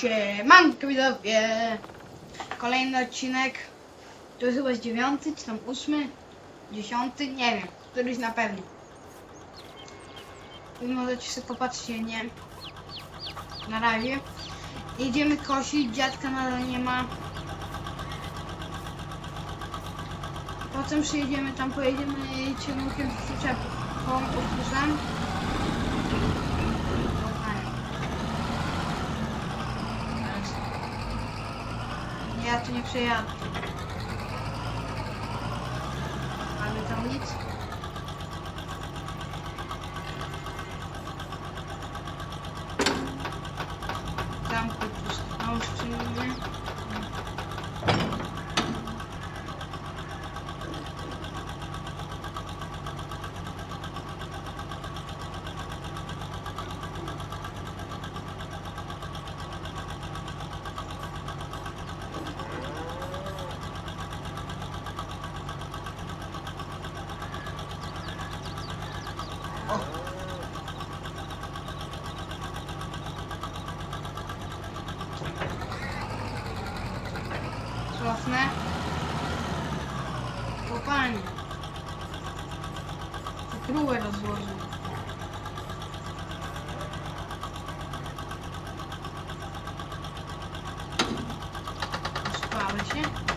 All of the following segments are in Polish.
Siemanko widzowie! Kolejny odcinek. To jest chyba dziewiąty, czy tam ósmy? Dziesiąty? Nie wiem. Któryś na pewno. Możecie sobie popatrzcie, nie? Na razie. Jedziemy kosić, dziadka nadal nie ma. Potem przyjedziemy tam, pojedziemy ciągnikiem z przyczepą, autobusem. Nie, Ja. Mamy tam nic? Cofnę. Kopalnie. Krułę rozłożę. Spały się.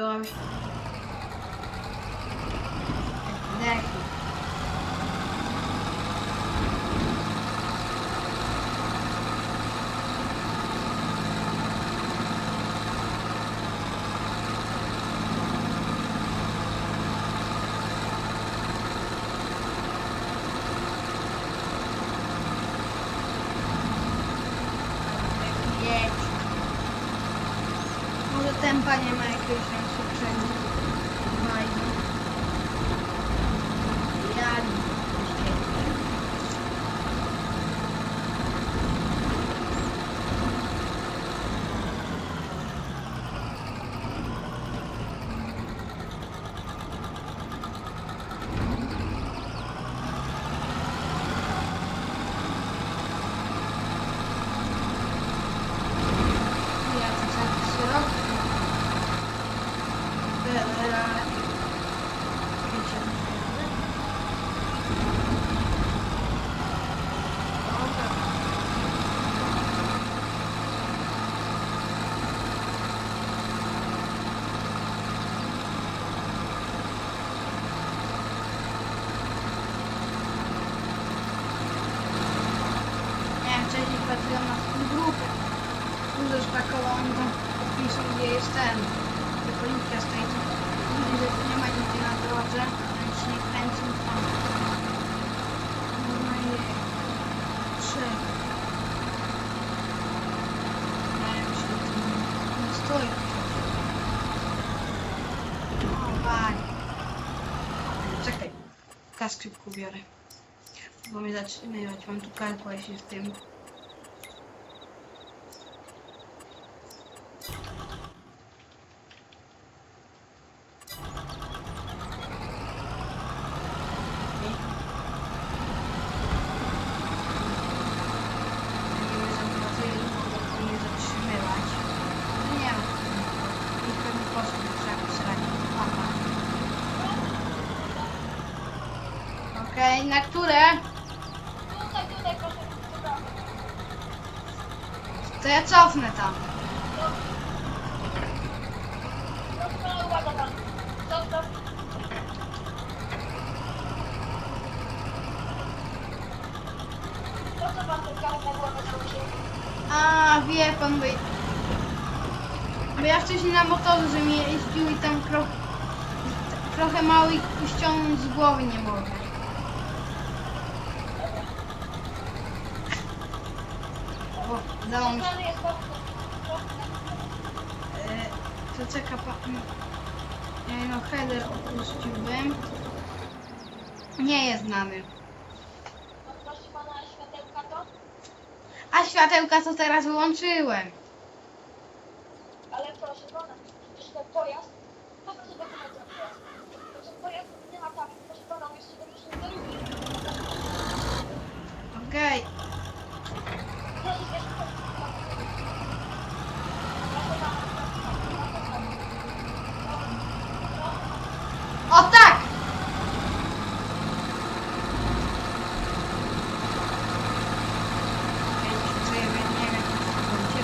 güzel. gdzie jest ten, gdzie policja stoi, że tu nie ma nigdy na drodze, więc nie kręcą tam. Można je trzy. Nie wiem, czy tu Czekaj, kask szybko biorę. Bo mnie zatrzymywać, mam tu karku, jeśli w tym... na które? Tutaj, tutaj, proszę. To ja cofnę tam. A, wie pan, bo... Bo ja wcześniej na motorze mi jeździł i tam tro... trochę mały ściągnąć z głowy nie mogę. Pan. E, to czeka pan... No, header opuściłbym. Nie jest znany. Proszę pana światełka to? A światełka to teraz wyłączyłem. Ale proszę pana, przecież ten pojazd, po co dokument ten pojazd? To ten pojazd nie ma tam, proszę pana, on jest tylko do ludzi. Okej. Proszę zbierz Proszę pana, proszę pana. O tak! Wiedzieć, co ja wiem, nie wiem, co to będzie.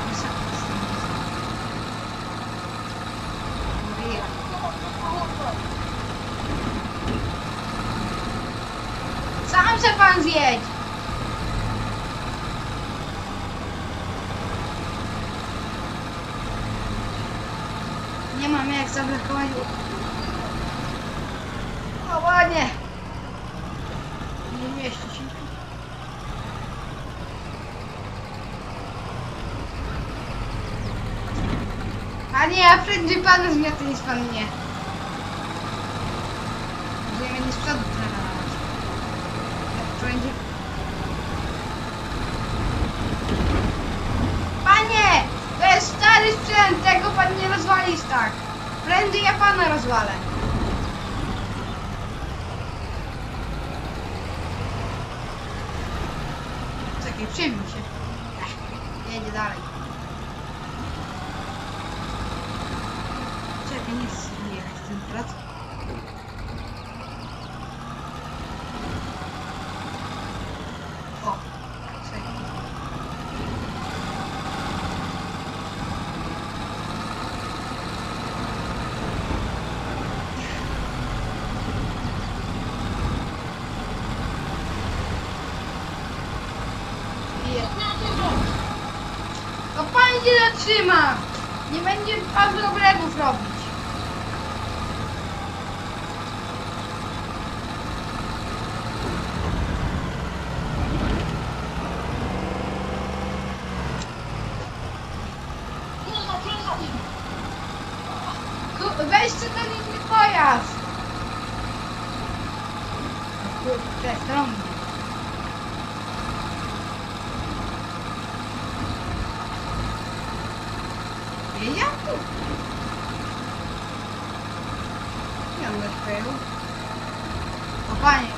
Ale sam jestem. Maria. Sam se pan zjedź! Nie mam jak zablokować. O ładnie! Nie mieści się. A nie, ja prędzej panu zmiotę niż pan mnie. Będziemy nie z przodu trenować. Jak będzie... Panie! To jest stary sprzęt, tego pan nie rozwalisz tak. Prędzej ja pana rozwalę. Czekaj, przyjmij się. Jedzie dalej. Czekaj, nie chcę jechać ten plac. O, czekaj. Je- To pan się zatrzyma! Nie będzie pan problemów robić. Panie,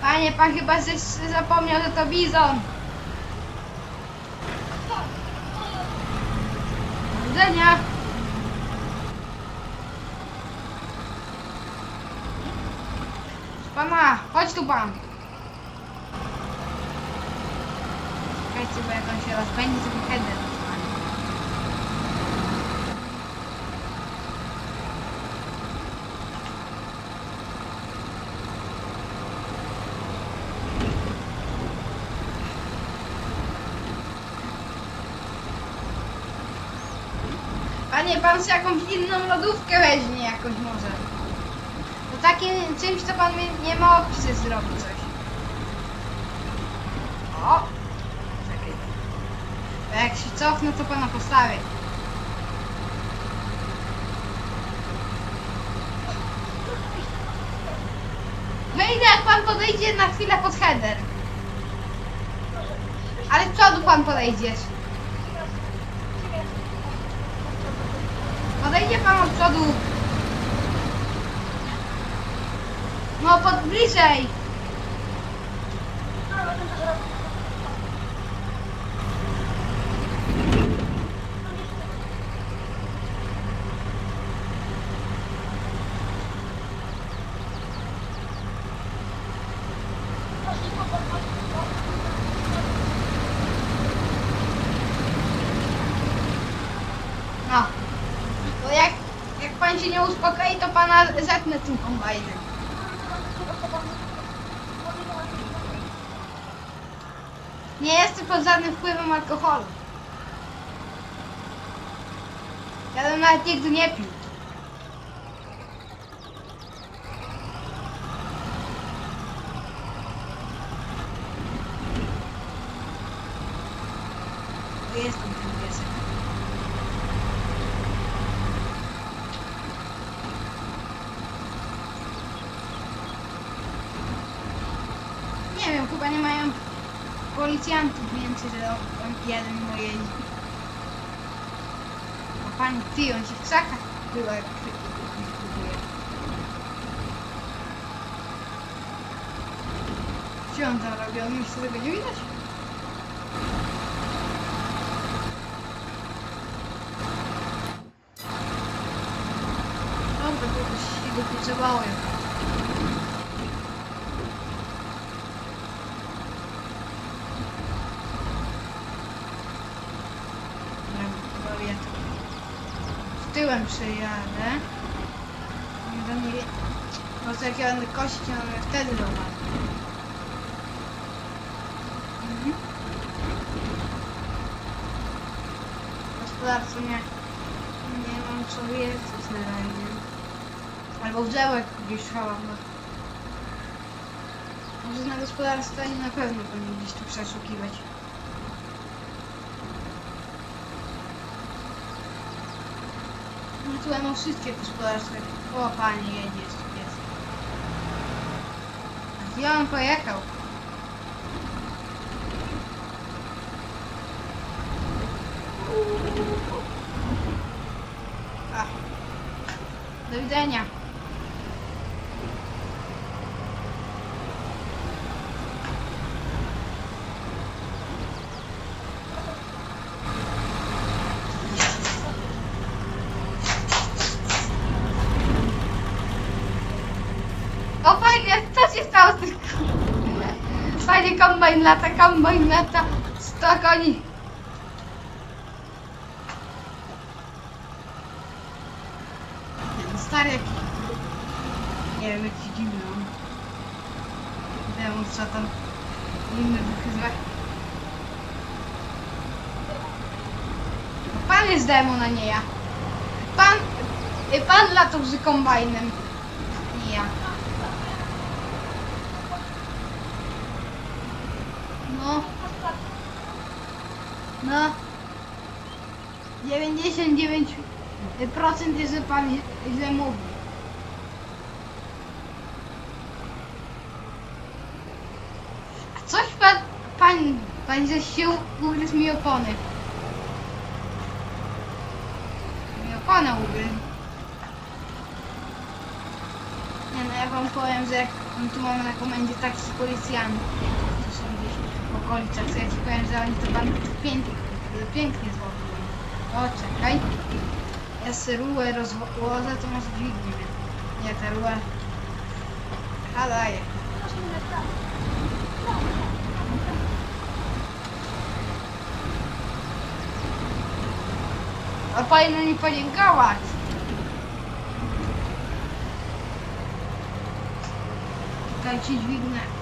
Panie, pan chyba zapomniał, że to bizon. Do widzenia. Pana, chodź tu pan. Czekajcie, bo jak on się rozpędzi, to mi header Panie, pan sobie jakąś inną lodówkę weźmie jakoś może. To takim czymś, to pan nie, ma opcji zrobić coś. O! Czekaj. Jak się cofnę, to pana postawię. Wejdę, jak pan podejdzie na chwilę pod header. Ale z przodu pan podejdziesz. Podejdzie pan od przodu. No, pod bliżej. No. Bo jak, jak pan się nie uspokoi, to pana Nie jestem pod żadnym wpływem alkoholu. Ja bym nawet nigdy nie pił. To Jestem ten piesek. Nie wiem, chyba nie mają policjantów więcej, że on jeden mo jeździ. A pani ty, on się w krzakach była jak próbuje. On tam robi? On już tego nie widać? Dobra, to się go potrzebowało ja tu z tyłem przyjadę. Nie będę wie... Może jak ja będę kosić, to mnie wtedy. Mhm. Gospodarstwo nie... Nie mam co wiercić na razie. Albo w działek gdzieś schowam. No. Może na gospodarstwie na pewno powinien gdzieś tu przeszukiwać. No tu ja mam wszystkie gospodarstwa. O panie, jedzie jeszcze pies. A Gdzie on pojechał? A. Do widzenia. O fajnie, co się stało z tym? Fajnie kombajn lata, kombajn lata. 100 koni Stary jaki Nie wiem jaki dziwny on. Demon co tam Inny Pan jest demon, a nie ja. Pan Pan latał z kombajnem Nie ja No, no. 99% jest, że pan źle mówi. A coś pan, pan, pan że się ugryzł mi opony. Mi opona ugryzł. Nie no, ja wam powiem, że tu mamy na komendzie takich policjantów, okolicach, to ja ci powiem, że oni to pan pięknie, pięknie złapali. O, czekaj. Ja sobie rurę rozłożę, to może dźwignie mnie. Nie, ta rura... A daje. Proszę mnie tak. No, A powinno mi podziękować. Ci dźwignę.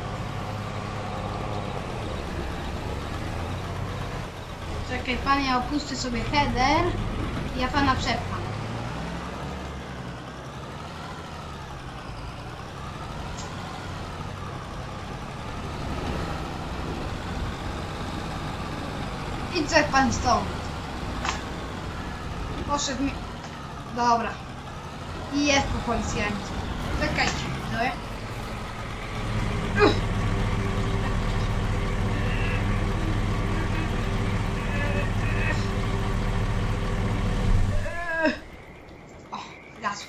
Czekaj, pan, ja opuszczę sobie header ja pana przepcham. I co pan stąd? Poszedł mi... Dobra. I jest po policjancie. Czekajcie, widzowie. Uff. O, zgasł.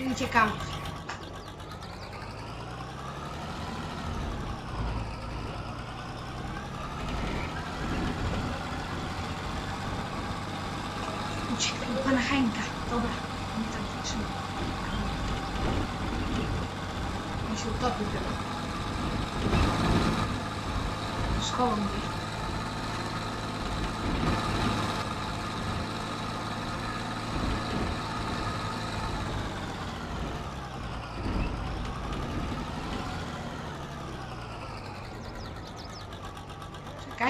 I uciekamy. Uciekaj do pana Henka. Dobra, on tam trzyma. On się utopił chyba. Schował gdzieś.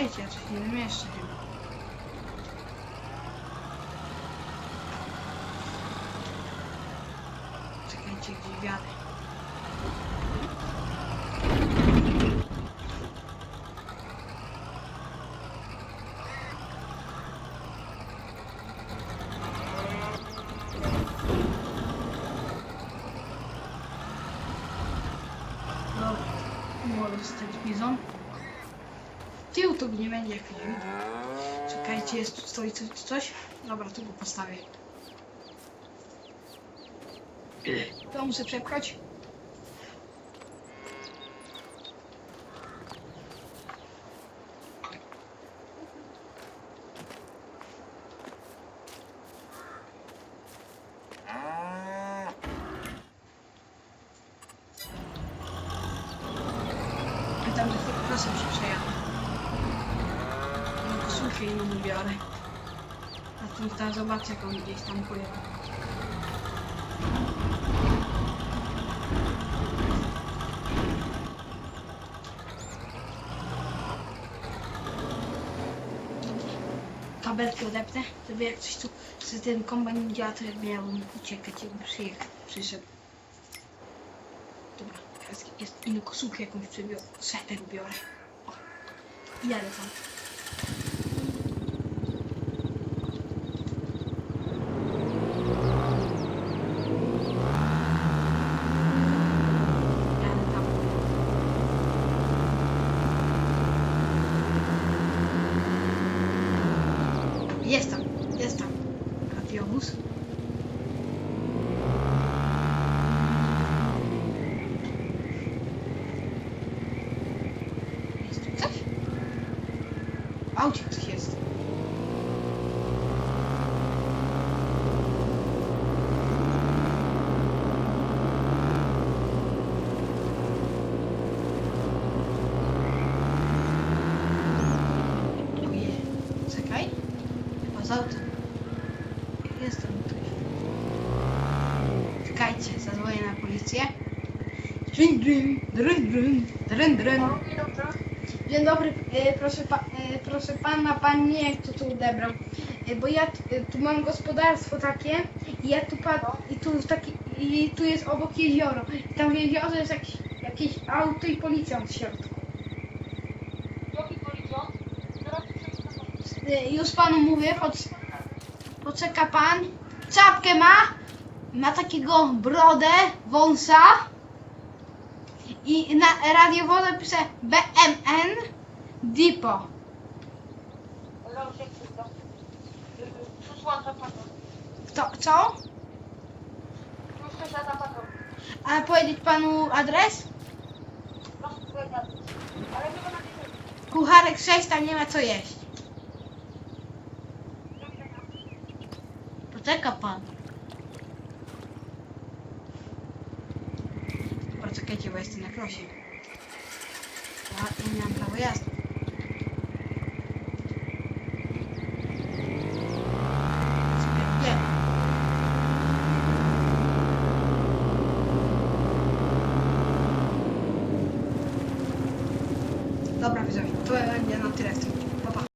Czekajcie, ja coś nie wiem jeszcze chyba. Czekajcie, gdzie wiadę. Dobra, mogę dostać bizon. Tył to nie będzie jakiś widok. Czekajcie, jest tu stoi coś, coś? Dobra, tu go postawię. To muszę przepchać. I tam do tego prosem się przejadę. No koszulkę inną biorę. A tym jak on gdzieś tam pojechał. kabelki odepnę, żeby jak coś tu z ten kombajn nie działa, to ja miałbym uciekać, jakby przyjechał, przyszedł. Dobra, teraz jest inną koszulkę jakąś przybiorę, sweter biorę. O, i jadę tam. Jadę tam. Jest tam, jest tam. Radiowóz. Jest tu coś? W aucie coś jest. Ojej, czekaj. Chyba z autem. Jest tam ktoś. Czekajcie, zadzwonię na policję. Dzień dobry, dryn, dryn, dryn, dryn. Dzień dobry, e, proszę, pa, e, proszę pana, pan nie kto tu odebrał. E, bo ja e, tu mam gospodarstwo takie i ja tu pad, i tu w taki, i tu jest obok jezioro. I tam w jeziorze jest jakieś, jakieś auto i policjant w środku. y, już panu mówię, poc, poczeka pan. Czapkę ma, ma takiego brodę, wąsa i na radiowodze pisze BMN Dipo. Kto, co? A powiedzieć panu adres? Kucharek 6, tam nie ma co jeść. Poczeka pan. Poczekajcie, bo jestem na krosie. Ja nie mam prawo jazdy.